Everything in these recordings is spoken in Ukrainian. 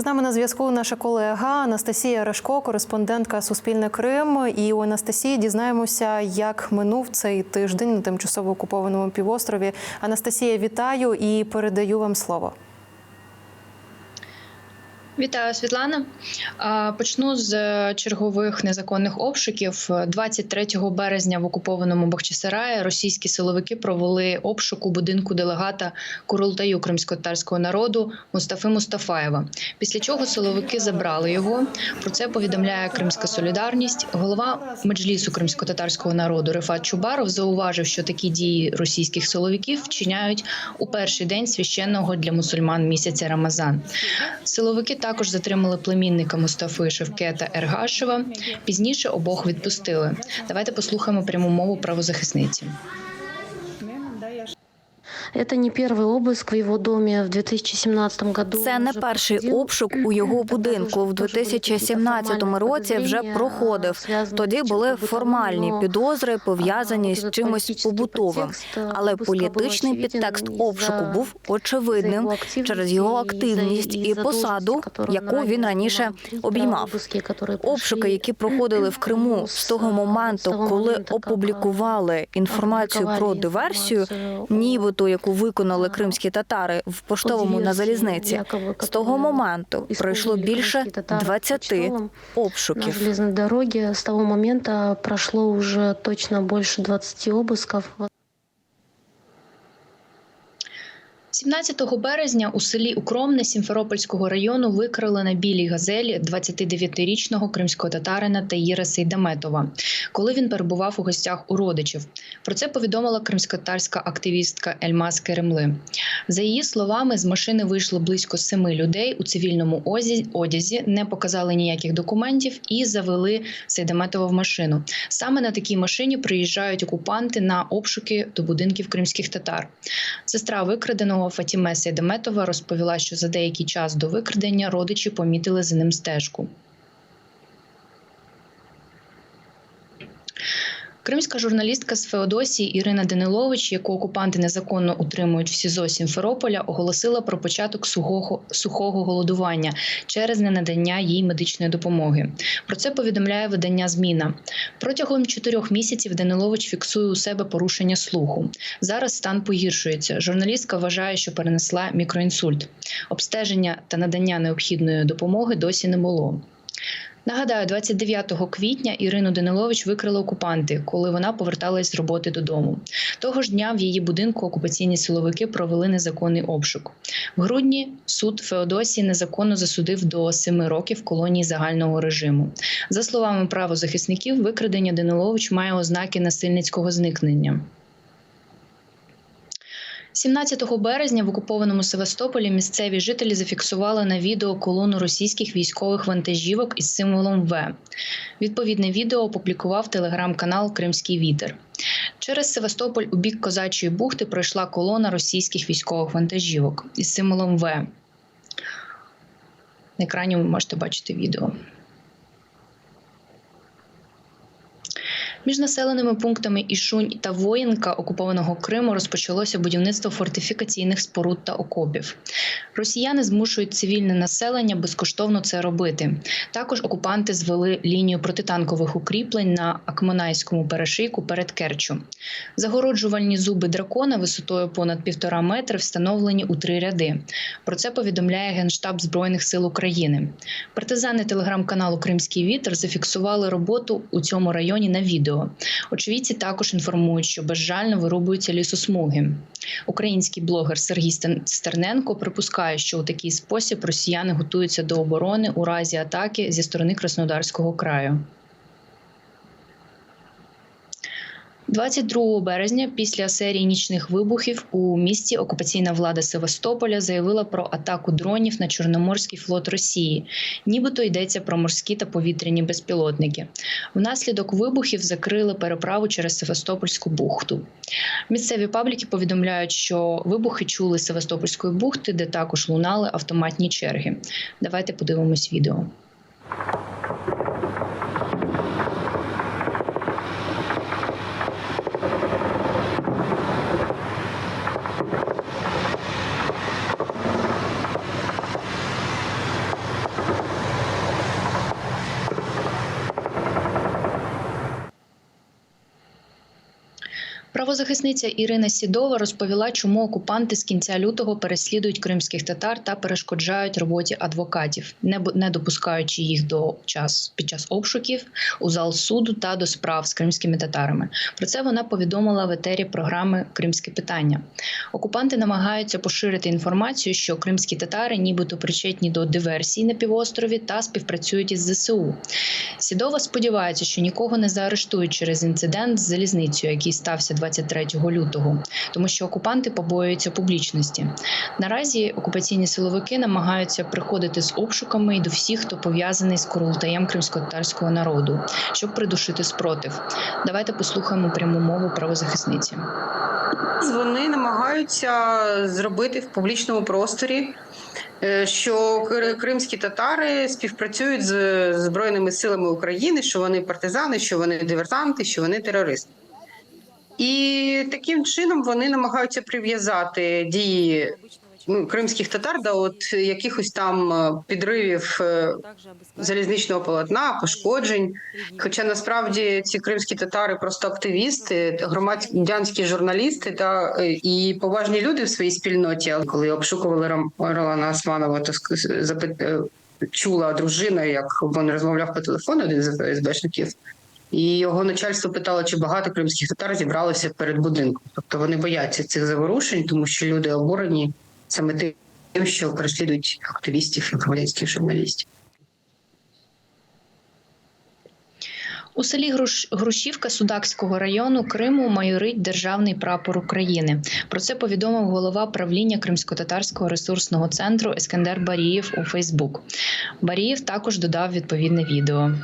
З нами на зв'язку наша колега Анастасія Рашко, кореспондентка Суспільне Крим. І у Анастасії дізнаємося, як минув цей тиждень на тимчасово окупованому півострові. Анастасія, вітаю і передаю вам слово. Вітаю, Світлана. Почну з е, чергових незаконних обшуків. 23 березня в окупованому Бахчисараї російські силовики провели обшук у будинку делегата Курултаю кримськотарського народу Мустафи Мустафаєва. Після чого силовики забрали його. Про це повідомляє Кримська Солідарність. Голова меджлісу кримськотатарського народу Рифат Чубаров зауважив, що такі дії російських силовиків вчиняють у перший день священного для мусульман місяця Рамазан. Силовики також затримали племінника Мустафи Шевкета Ергашева. Пізніше обох відпустили. Давайте послухаємо пряму мову правозахисниці. Это не первый обыск в его доме в 2017 году. Це не уже перший проходил. обшук у його Тогда будинку. В тоже были какие-то 2017 формальные році вже подозрения, проходив. связанные Тоді с були чем-то формальні бытовым, підозри, но, пов'язані а, з этот чимось политический побутовим. подтекст, э, Але обыска політичний был очевиден підтекст из-за- обшуку був за очевидним его активности через його и активність за- і из-за посаду, должности, которую яку он він ранее раніше занимал. обіймав. Обыски, которые Обшуки, прошли які проходили в Криму з того с моменту, того коли момента, как, опублікували інформацію про опубликовали диверсію, информацию о- нібито яку виконали а, кримські татари в поштовому на версии, залізниці. якобы, З того которую моменту пройшло использовали більше крымские татары 20 почтовым на обшуків. железной дороге. С того момента прошло уже точно больше 20 обысков. 17 березня у селі Укромне Сімферопольського району викрали на білій газелі 29-річного кримського татарина Таїра Сейдаметова, коли він перебував у гостях у родичів. Про це повідомила кримськотарська активістка Ельмаз Керемли. За її словами, з машини вийшло близько семи людей у цивільному одязі, не показали ніяких документів і завели Сейдаметова в машину. Саме на такій машині приїжджають окупанти на обшуки до будинків кримських татар. Сестра викраденого Фатіме Сейдеметова розповіла, що за деякий час до викрадення родичі помітили за ним стежку. Кримська журналістка з Феодосії Ірина Данилович, яку окупанти незаконно утримують в СІЗО Сімферополя, оголосила про початок сухого, сухого голодування через ненадання їй медичної допомоги. Про це повідомляє видання Зміна. Протягом чотирьох місяців Данилович фіксує у себе порушення слуху. Зараз стан погіршується. Журналістка вважає, що перенесла мікроінсульт. Обстеження та надання необхідної допомоги досі не було. Нагадаю, 29 квітня Ірину Данилович викрили окупанти, коли вона поверталась з роботи додому. Того ж дня в її будинку окупаційні силовики провели незаконний обшук. В грудні суд Феодосії незаконно засудив до семи років колонії загального режиму. За словами правозахисників, викрадення Данилович має ознаки насильницького зникнення. 17 березня в окупованому Севастополі місцеві жителі зафіксували на відео колону російських військових вантажівок із символом В. Відповідне відео опублікував телеграм-канал Кримський вітер. Через Севастополь у бік Козачої бухти пройшла колона російських військових вантажівок із символом В. На екрані ви можете бачити відео. Між населеними пунктами Ішунь та Воїнка окупованого Криму розпочалося будівництво фортифікаційних споруд та окопів. Росіяни змушують цивільне населення безкоштовно це робити. Також окупанти звели лінію протитанкових укріплень на Акмонайському перешийку перед Керчу. Загороджувальні зуби дракона висотою понад півтора метри встановлені у три ряди. Про це повідомляє Генштаб Збройних сил України. Партизани телеграм-каналу Кримський вітер зафіксували роботу у цьому районі на відео. Очевидці також інформують, що безжально вирубуються лісосмуги. Український блогер Сергій Стерненко припускає, що у такий спосіб росіяни готуються до оборони у разі атаки зі сторони Краснодарського краю. 22 березня, після серії нічних вибухів у місті окупаційна влада Севастополя заявила про атаку дронів на Чорноморський флот Росії. Нібито йдеться про морські та повітряні безпілотники. Внаслідок вибухів закрили переправу через Севастопольську бухту. Місцеві пабліки повідомляють, що вибухи чули Севастопольської бухти, де також лунали автоматні черги. Давайте подивимось відео. Правозахисниця Ірина Сідова розповіла, чому окупанти з кінця лютого переслідують кримських татар та перешкоджають роботі адвокатів, не допускаючи їх до час під час обшуків у зал суду та до справ з кримськими татарами. Про це вона повідомила в етері програми Кримське питання. Окупанти намагаються поширити інформацію, що кримські татари нібито причетні до диверсій на півострові та співпрацюють із ЗСУ. Сідова сподівається, що нікого не заарештують через інцидент з залізницею, який стався 23 лютого, тому що окупанти побоюються публічності. Наразі окупаційні силовики намагаються приходити з обшуками і до всіх, хто пов'язаний з корултаєм кримсько-татарського народу, щоб придушити спротив. Давайте послухаємо пряму мову правозахисниці. Вони намагаються зробити в публічному просторі, е, що кр- кримські татари співпрацюють з Збройними силами України, що вони партизани, що вони диверсанти, що вони терористи. І таким чином вони намагаються прив'язати дії ну, кримських татар до от якихось там е, підривів е, залізничного полотна, пошкоджень. Хоча насправді ці кримські татари просто активісти, громадянські журналісти та е, і поважні люди в своїй спільноті. Коли обшукували Ролана Османова, то запит- чула дружина, як він розмовляв по телефону один з ФСБшників. І його начальство питало, чи багато кримських татар зібралося перед будинком. Тобто вони бояться цих заворушень, тому що люди обурені саме тим, що переслідують активістів і громадянських журналістів. У селі Груш... Грушівка Судакського району Криму майорить державний прапор України. Про це повідомив голова правління Кримсько-татарського ресурсного центру Ескандер Барієв у Фейсбук. Барієв також додав відповідне відео.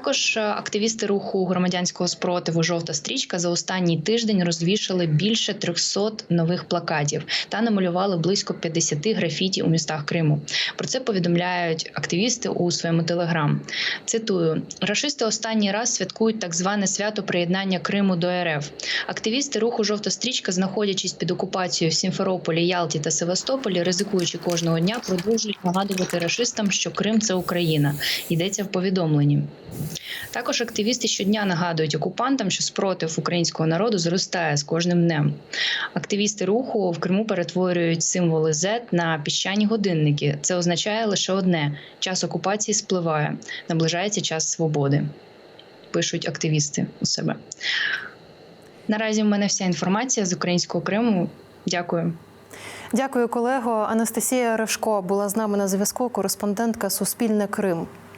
Також е, активісти руху громадянського спротиву Жовта стрічка за останній тиждень розвішали більше 300 нових плакатів та намалювали близько 50 графіті у містах Криму. Про це повідомляють активісти у своєму телеграм. Цитую: рашисти останній раз святкують так зване свято приєднання Криму до РФ. Активісти руху Жовта стрічка, знаходячись під окупацією в Сімферополі, Ялті та Севастополі, ризикуючи кожного дня, продовжують нагадувати рашистам, що Крим це Україна. Йдеться в повідомленні. Також активісти щодня нагадують окупантам, що спротив українського народу зростає з кожним днем. Активісти руху в Криму перетворюють символи Z на піщані годинники. Це означає лише одне: час окупації спливає, наближається час свободи. Пишуть активісти у себе. Наразі в мене вся інформація з українського Криму. Дякую. Дякую, колего. Анастасія Рашко була з нами на зв'язку. Кореспондентка Суспільне Крим.